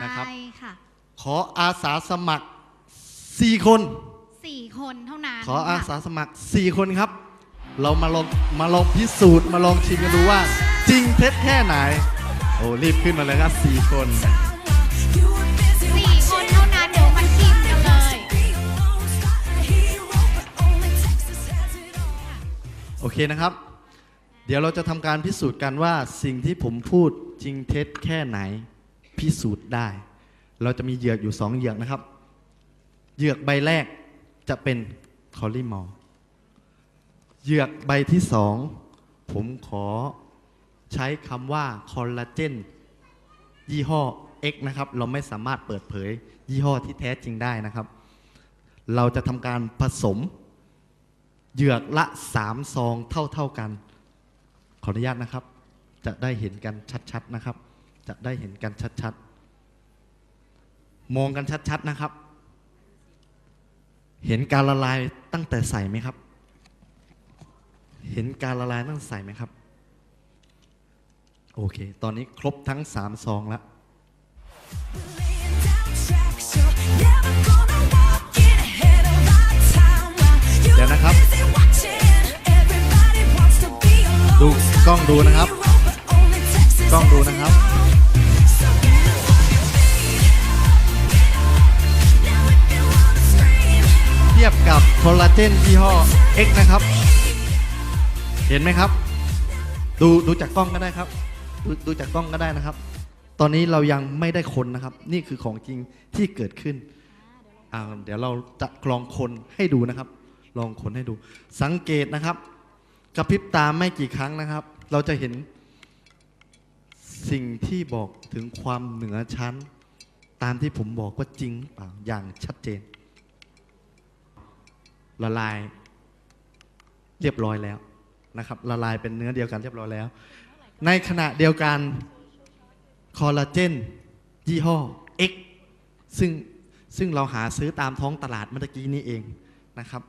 นะครับ ใช่ค่ะขออาสาสมัคร 4 คน สี่คนเท่านั้นขออาค่ะสาสมัคร 4 คนครับ เรามาลองมาลองพิสูจน์มาลองชิมกันดูว่า จริงเท็จแค่ไหน โอ้รีบขึ้นมาเลยครับ 4 คน สี่คนเท่านั้นเดี๋ยวมาชิมกันเลย โอเคนะครับ เดี๋ยวเราจะทำการพิสูจน์กันว่าสิ่งที่ผมพูดจริงเท็จแค่ไหน พิสูจน์ได้ เราจะมีเหยือกอยู่2เหยือกนะครับ เหยือกใบแรกจะเป็นคอลลิมอร์เหยือกใบที่2ผมขอใช้คำว่าคอลลาเจนยี่ห้อ X นะครับ เราไม่สามารถเปิดเผย ยี่ห้อที่แท้จริงได้นะครับ เราจะทำการผสม เหยือกละสามซองเท่าๆกัน ขออนุญาตนะครับ จะได้เห็นกันชัดๆนะครับ จะได้เห็นกันชัดๆ มองกันชัดๆนะครับ เห็นการละลายตั้งแต่ใส่ไหมครับ เห็นการละลายตั้งแต่ใส่ไหมครับ โอเค ตอนนี้ครบทั้งสามซองแล้วเดี๋ยวนะครับ ดูกล้องดูนะครับ กล้องดูนะครับ ทียบกับคอลลาเจนยี่ห้อ X นะครับ เห็นไหมครับ ดูดูจากกล้องก็ได้ครับ ดูดูจากกล้องก็ได้นะครับ ตอนนี้เรายังไม่ได้คนนะครับ นี่คือของจริงที่เกิดขึ้นอ่าเดี๋ยวเราจะลองคนให้ดูนะครับ ลองคนให้ดู สังเกตนะครับ กระพริบตาไม่กี่ครั้งนะครับ เราจะเห็นสิ่งที่บอกถึงความเหนือชั้น ตามที่ผมบอกว่าจริงเปล่าอย่างชัดเจน ละลายเรียบร้อยแล้วนะครับละลายเป็นเนื้อเดียวกันเรียบร้อยแล้ว ในขณะเดียวกันคอลลาเจนยี่ห้อ X ซึ่งซึ่งเราหาซื้อตามท้องตลาดเมื่อกี้นี้เองนะครับ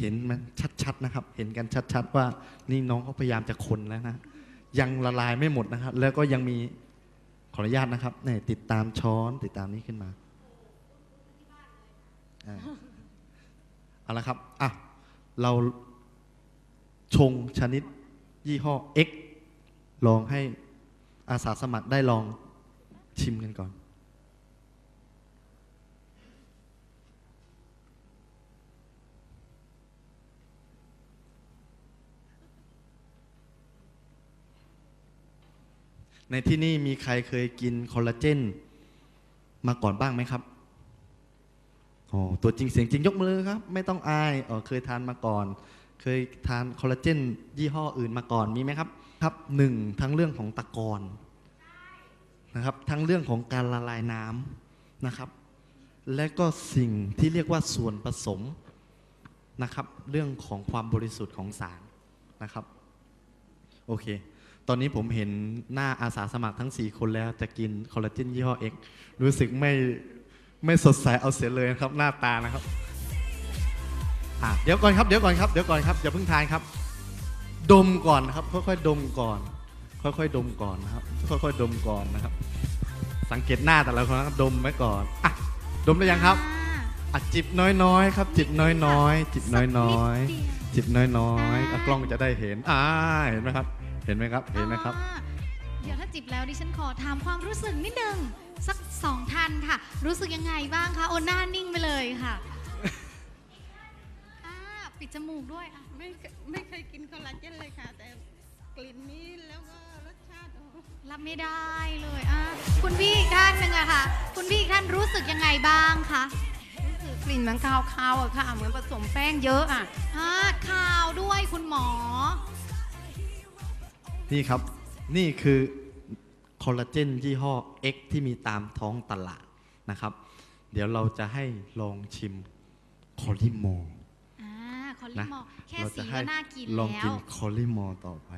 เห็นมันชัดๆนะครับ เห็นกันชัดๆว่านี่น้องเขาพยายามจะคนแล้วนะ ยังละลายไม่หมดนะครับ แล้วก็ยังมีขออนุญาตนะครับนี่ติดตามช้อนติดตามนี้ขึ้นมาอ่า เอาละครับอะเราชงชนิดยี่ห้อ X ลองให้อาสาสมัครได้ลองชิมกันก่อน ในที่นี่มีใครเคยกินคอลลาเจนมาก่อนบ้างไหมครับ อ๋อตัวจริงเสียงจริงยกมือครับ ไม่ต้องอายอ๋อเคยทานมาก่อน เคยทานคอลลาเจนยี่ห้ออื่นมาก่อนมีไหมครับ ครับหนึ่งทั้งเรื่องของตะกอนนะครับ ทั้งเรื่องของการละลายน้ำนะครับ และก็สิ่งที่เรียกว่าส่วนผสมนะครับ เรื่องของความบริสุทธิ์ของสารนะครับโอเค ตอนนี้ผมเห็นหน้าอาสาสมัครทั้ง 4 คนแล้วจะกินคอลลาเจนยี่ห้อ X รู้สึกไม่ ไม่สดใสเอาเสียเลยนะครับ หน้าตานะครับอะเดี๋ยวก่อนครับเดี๋ยวก่อนครับเดี๋ยวก่อนครับอย่าเพิ่งทานครับ ดมก่อนนะครับ ค่อยๆดมก่อน ค่อยๆดมก่อนนะครับ ค่อยๆดมก่อนนะครับ สังเกตหน้าแต่ละคนนะครับดมไว้ก่อนอะดมได้ยังครับอะจิบน้อยๆครับ จิบน้อยๆจิบน้อยๆจิบน้อยๆอะกล้องจะได้เห็นอ่าเห็นไหมครับ เห็นไหมครับเห็นไหมครับ เดี๋ยวถ้าจิบแล้วดิฉันขอถามความรู้สึกนิดนึงสัก สองท่านค่ะ รู้สึกยังไงบ้างคะโอหน้านิ่งไปเลยค่ะอ่าปิดจมูกด้วยอะไม่เคยไม่เคยกินคอลลาเจนเลยค่ะ แต่กลิ่นนี้แล้วก็รสชาติโอ้โหรับไม่ได้เลยอะคุณพี่อีกท่านหนึ่งอะค่ะ คุณพี่อีกท่านรู้สึกยังไงบ้างคะรู้สึกกลิ่นมันคาวๆอะค่ะ เหมือนผสมแป้งเยอะอะอ่าข่าวด้วยคุณหมอ นี่ครับ นี่คือ คอลลาเจนยี่ห้อ X ที่มีตามท้องตลาดนะครับ เดี๋ยวเราจะให้ลองชิมคอลิมอร์อ่าคอลลินะมอร์แค่เราสีจะให้ก็น่ากินลองแล้กิวนคอลิมอร์ต่อไป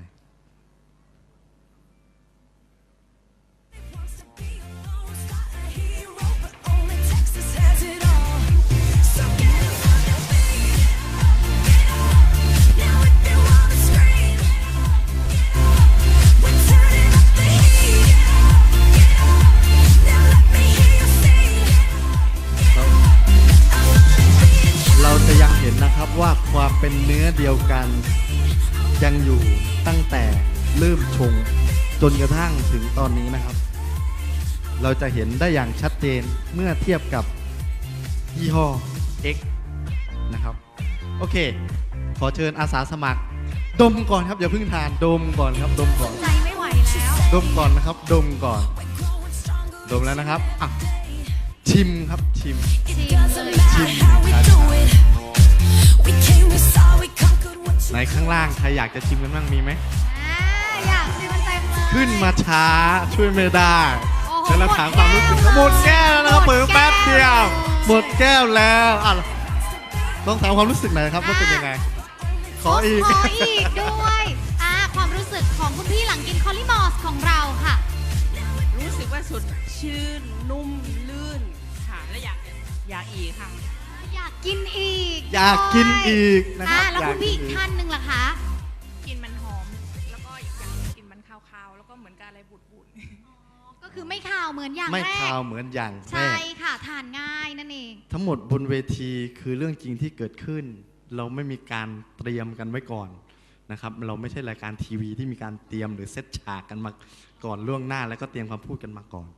การยังอยู่ตั้งแต่เริ่มชง จนกระทั่งถึงตอนนี้นะครับ เราจะเห็นได้อย่างชัดเจนเมื่อเทียบกับยี่ห้อ X นะครับ โอเค ขอเชิญอาสาสมัคร ดมก่อนครับอย่าเพิ่งทานดมก่อนครับ ดมก่อน ใจไม่ไหวแล้วดมก่อนนะครับ ดมก่อน ดมแล้วนะครับอะชิมครับชิม ชิมเลยค่ะชิม ในข้างล่างใครอยากจะชิมกันบ้างมีไหมอ่าอยากชิมมันเต็มเลยขึ้นมาช้าช่วยไม่ได้โอ้โหเดี๋ยวเราถามความรู้สึกหมดแก้วแล้วนะครับหมเปิดดแก้วแป๊บเดียว หมดแก้วแล้วอะต้องถามความรู้สึกหน่อยครับว่าเป็นยังไง ขออีก ขออีกด้วยอ่าความรู้สึกของคุณพี่หลังกินคอลลิมอสของเราค่ะ รู้สึกว่าสดชื่นนุ่มลื่นค่ะและอยากอยากอีกค่ะ อยากกินอีกอยากกินอีกนะคอ่ารับแล้วคุณพี่อีกยท่านหนึ่งล่ะคะ กลินมันหอม แล้วก็อยากกินมันคาวๆ แล้วก็เหมือนกับอะไรบูดก็คือไม่ข่าวเหมือนอย่างไม่แรก คาวเหมือนอย่างแรใช่กค่ะทานง่ายนั่นเอง ทั้งหมดบนเวทีคือเรื่องจริงที่เกิดขึ้น เราไม่มีการเตรียมกันไว้ก่อนนะครับ เราไม่ใช่รายการทีวีที่มีการเตรียมหรือเซตฉากกันมาก่อนล่วงหน้า แล้วก็เตรียมคำพูดกันมาก่อน